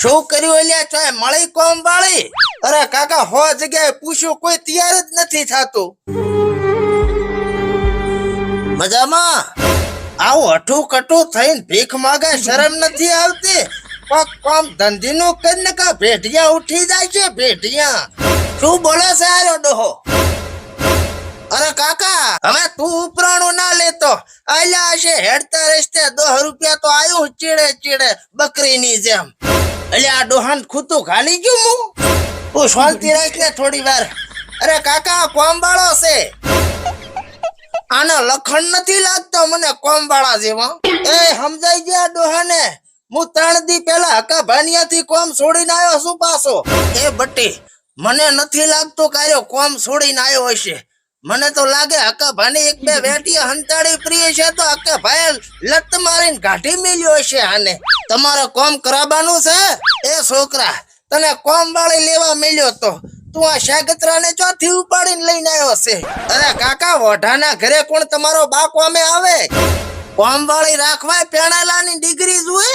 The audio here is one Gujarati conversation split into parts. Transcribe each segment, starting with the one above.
શું કર્યું અલ્યા ચોય મળી કોમ વાળી. અરે કાકા, હો જગ્યાએ પૂછ્યું કોઈ તૈયાર જ નથી થતું. મજામાં? આવું અઠું કટું થઈને ભીખ માગે શરમ નથી આવતી. કોક કોમ ધંધી નું કા ભેટિયા ઉઠી જાય છે ભેટિયા શું બોલે છે આરો ડોહો? અરે કાકા, હવે તું લેતો છે, હેડતા રસ્તે દસ રૂપિયા તો આયું ચીડે ચીડે બકરીની જેમ. એટલે ડોહાન ખૂતું ખાલી ગયું હું તું શાંતિ રાખ ને થોડી વાર. અરે કાકા કોમબાળો છે. આનો લખણ નથી લાગતો મને કોમબાળા જેવા. એ સમજાઈ ગયા ડોહાને? હું ત્રણ દી પહેલા હકા ભાનિયાથી કોમ છોડીને આવ્યો છું પાછો. એ બટી, મને નથી લાગતું કાર્યો કોમ છોડીને આવ્યો હશે. મને તો લાગે હકા ભાની એક બે વેટી હંતાડી પ્રિય છે તો હકા લત મારીને ગાઢી મેલ્યો છે આને. તમારે કોમ કરાવવાનું છે? એ છોકરા, તને કોમ વાળી લેવા મેલ્યો તો તું આ શાગત્રાને ચોથી ઉપાડીને લઈને આવ્યો છે. અરે કાકા, વઢાના ઘરે કોણ તમારો બાપ કોમે આવે? કોમ વાળી રાખવાય પેણાલાની ડિગ્રી જુએ?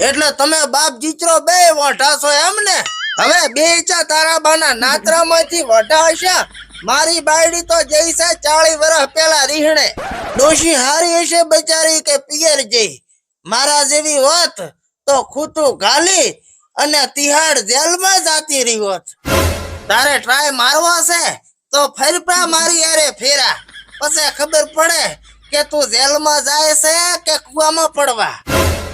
એટલે તમે બાપ જીચરો બે વઢા છો એમ ને હવે બે ચા તારા બાના નાતરામાંથી વઢા હશે મારી બાયડી તો જઈશે ચાળી વર્ષ પેલા રીહણે ડોશી હારી હશે બચારી કે પિયર જઈ મારા જેવી હોત તો ખૂટું ગાલી અને તિહાડ જેલમાં જાતી રહી હોત. તારે ટ્રાય મારવા છે તો ફરપા મારી યારે ફેરા. પછી ખબર પડે કે તું જેલમાં જાય છે કે કુવામાં પડવા.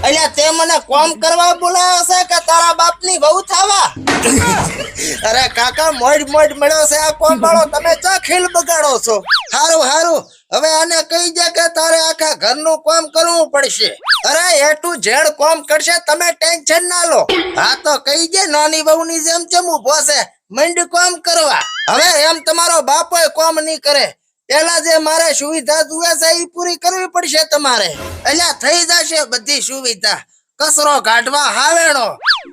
અલ્યા તે મને કોમ કરવા બોલાયો છે કે તારા બાપની બહુ થવા? અરે કાકા મોડ મોડ મળ્યો છે આ કોમ વાળો તમે ચા ખીલ બગાડો છો? હારું હારું. હવે આને કહી દે કે તારે આખા ઘરનું કામ કરવું પડશે. અરે એટું ઝેડ કોમ કરશે તમે ટેન્શન ના લો. હા તો કહી દે નાની વહુની જેમ ચમ ઊભો છે. મંડ કોમ કરવા. હવે એમ તમારો બાપો કોમ નહીં કરે. પેલા જે મારે સુવિધા જુએ છે એ પૂરી કરવી પડશે તમારે. એટલે થઈ જશે બધી સુવિધા. કચરો કાઢવા હાવેણો,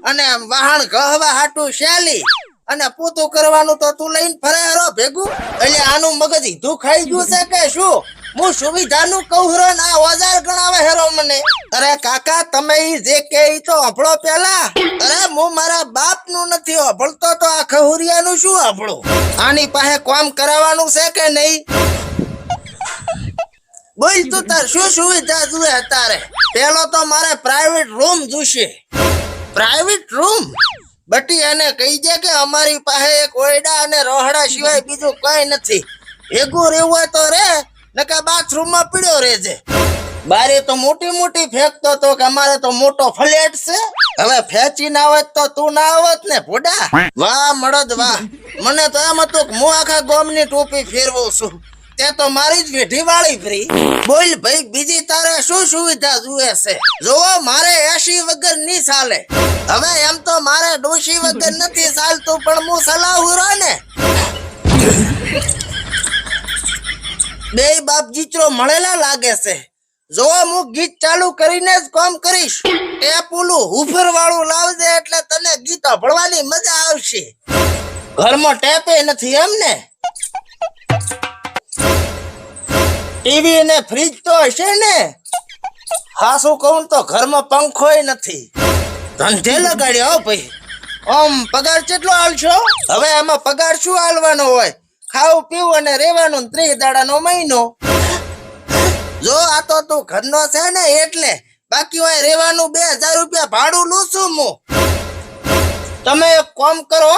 અને વાહણ ગહવા હાટું શેલી, અને પૂતું કરવાનું તો તું લઈને ફરે ભેગું. એટલે આનું મગજ ઈધું ખાઈ ગયું છે કે શું? હું સુવિધાનું કહું ના ઓજાર ગણાવે હેરો મને. અરે કાકા, તમે ઈ જે કે ઈ તો અભળો પેલા. અરે હું મારા બાપનું નથી અભળતો, તો આ ખહુરિયાનું શું અભળું? આની પાસે કામ કરાવવાનું છે કે નહીં? બોલ તું તાર, શું સુવિધા જોઈએ તારે? પેલો તો મારે પ્રાઇવેટ રૂમ જોશે. પ્રાઇવેટ રૂમ બટી, એને કહી દે કે અમારી પાસે એક ઓયડા અને રોહડા સિવાય બીજું કઈ નથી. ભેગું રહેવું તો રે. નકા બાથરૂમમાં પીડ્યો રહેજે. બારી તો મોટી મોટી ફેંકતો તો કે અમારે તો મોટો ફ્લેટ છે. હવે ફેંચી ના આવત તો તું ના આવત ને ભોડા. વાહ, મળદ, વાહ. મને તો એમ હતું કે હું આખા ગોમની ટોપી ફેરવું છું. તે તો મારી જ વેઢી વાળી ફ્રી. બોલ ભાઈ, બીજી તારે શું સુવિધા જુએ છે? જોવો, મારે એસી વગરની ચાલે. હવે એમ તો મારે ડોશી વગર નથી ચાલતું, પણ હું સલાહું રહો ને. બે બાપ જીચરો મળેલા લાગે છે. જો હું ગીત ચાલુ કરીને જ કામ કરીશ. એ પુલું હુફર વાળું લાવજે એટલે તને ગીત ભળવાની મજા આવશે. ઘરમાં ટેપે નથી એમ ને ટીવી ને ફ્રીજ તો હશે ને? હા, શું કહું તો ઘરમાં પંખોય નથી. ધંધે લગાડ્યો ભાઈ. આમ પગાર કેટલો હાલશો હવે આમાં પગાર શું હાલવાનો હોય? ખાવું પીવું અને રહેવાનું ત્રીસ દાડાનો મહિનો. જો આ તો તું ઘરનો છે ને એટલે બાકી હોય રહેવાનું બે હજાર રૂપિયા ભાડું લઉં છું હું. તમે એક કોમ કરો,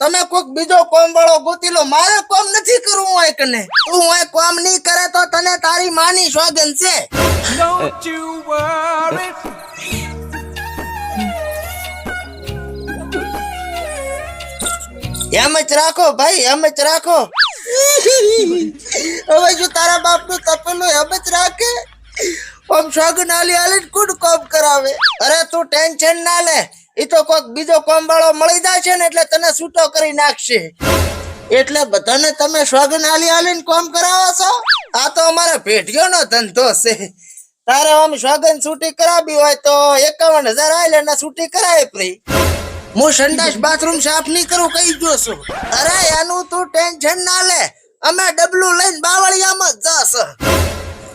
તમે કોઈક બીજો કોમ વાળો ગોતી લો મારે કોમ નથી કરવું હોય કને તું હોય કોમ નહીં કરે તો તને તારી માની સોગન છે. એમ જ રાખો ભાઈ એમ જ રાખો. હવે જો તારા બાપનું તપેલું એમ જ રાખે આમ શોગન આલી આલી કુડ કોમ કરાવે? અરે તું ટેન્શન ના લે એ તો કોક બીજો કોમ વાળો મળી જશે ને એટલે તને છૂટો કરી નાખશે. એટલે બધાને તમે શોગન આલી આલીને કોમ કરાવો છો? આ તો અમારે પેઢીઓનો ધંધો છે. તારે આમ શોગન છૂટી કરાવી હોય તો એકાવન હજાર આલે ને છૂટી કરાવી પ્રી હું સંડાસ બાથરૂમ સાફ નહીં કરું કઈ છું. અરે, એનું તું ટેન્શન ના લે. અમે ડબલું લઈને બાવળિયામાં જ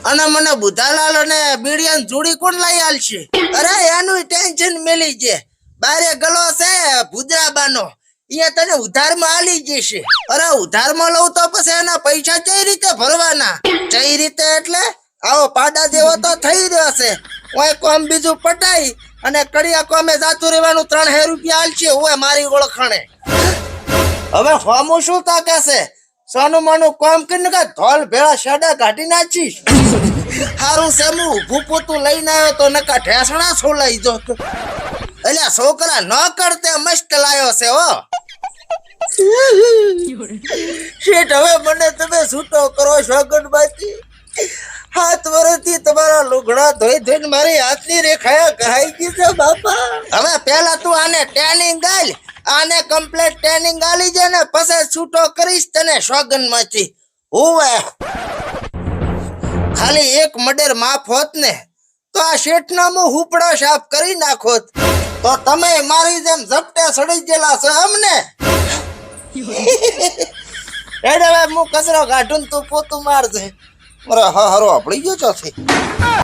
અને મને બુધાલાલ અને બીડિયાન જોડી કોણ લઈ આલશે? અરે, એનું ટેન્શન મેલી છે. બારે ગલો છે ભુદરાબાનો એ તને ઉધારમાં આલી જશે. અરે, ઉધારમાં લઉં તો પછી એના પૈસા કઈ રીતે ભરવાના? કઈ રીતે એટલે? આવો પાડા જેવો તો થઈ રહ્યો છે ઓય કોમ બીજું પટાઈ અને કડિયા કોમે જાતું રહેવાનું ત્રણ હે રૂપિયા આલશે હોય મારી ઓળખાણે. હવે હોમું શું તાકે છે સોનું માનું કોમ કરીને કે ધોલ ભેળા શેડા કાઢી નાખીશ? હારું સેમું, ઊભું પોતું લઈને આવ્યો તો નકા ઠેસણા છોલાઈ જો? એટલે છોકરા ન કરતે, મસ્ત લાયો છે, હો. શેઠ, હવે મને તમે છૂટો કરો શોગનમાંથી હાથ વર્ષથી તમારા લુગડા ધોઈ ધોઈને મારી હાથની રેખાયા કહાઈ ગઈ છે બાપા. હવે પહેલા તું આને ટ્રેનિંગ ગાલ આને કમ્પ્લીટ ટ્રેનિંગ ગાલી છે ને પછી છૂટો કરીશ તને શોગનમાંથી હોવે. ખાલી એક મડેર માફ હોત ને તો આ શેઠનામું હુપડો સાફ કરી નાખોત. તો તમે મારી જેમ ઝપટે સડી ગયેલા છો અમને એડે હું કચરો કાઢું તું પોતું મારજે. મારો હારો આપણી ગયો ચોથી